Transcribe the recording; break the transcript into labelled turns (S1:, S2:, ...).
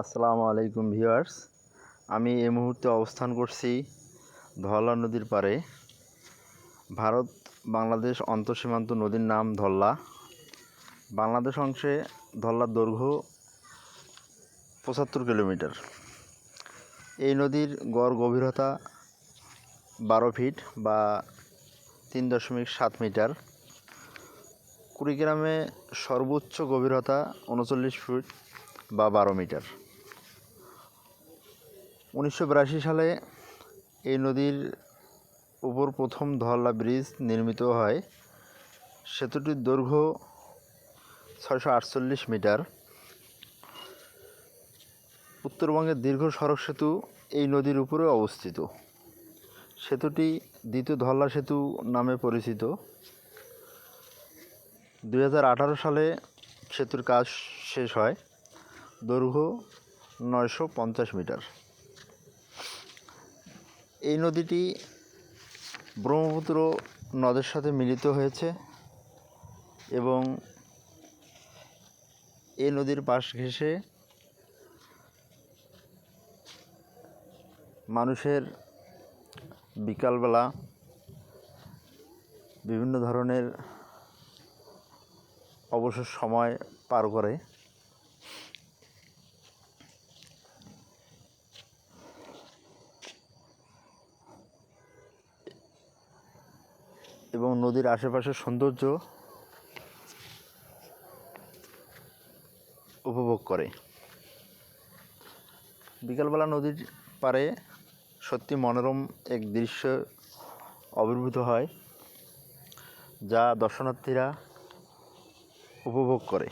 S1: আসসালামু আলাইকুম ভিউয়ার্স। আমি এই মুহূর্তে অবস্থান করছি ধলা নদীর পারে ভারত, বাংলাদেশ অন্তঃসীমান্ত নদীর নাম ধল্লা। বাংলাদেশ অংশে ধল্লার দৈর্ঘ্য পঁচাত্তর কিলোমিটার। এই নদীর গড় গভীরতা বারো ফিট বা তিন দশমিক সাত মিটার। কুড়িগ্রামে সর্বোচ্চ গভীরতা উনচল্লিশ ফুট। বা বারো মিটার। উনিশশো বিরাশি সালে এই নদীর উপর প্রথম ধরলা ব্রিজ নির্মিত হয়। সেতুটির দৈর্ঘ্য ছয়শো আটচল্লিশ মিটার। উত্তরবঙ্গের দীর্ঘ সড়ক সেতু এই নদীর উপরে অবস্থিত। সেতুটি দ্বিতীয় ধল্লা সেতু নামে পরিচিত। দু হাজার আঠারো সালে সেতুর কাজ শেষ হয়। দৈর্ঘ্য নয়শো পঞ্চাশ মিটার। এই নদীটি ব্রহ্মপুত্র নদের সাথে মিলিত হয়েছে এবং এই নদীর পাশ ঘেঁষে মানুষের বিকালবেলা বিভিন্ন ধরনের অবসর সময় পার করে। এবং নদীর আশেপাশের সৌন্দর্য উপভোগ করে। বিকালবেলা নদীর পারে সত্যি মনোরম এক দৃশ্য আবির্ভূত হয়, যা দর্শনার্থীরা উপভোগ করে।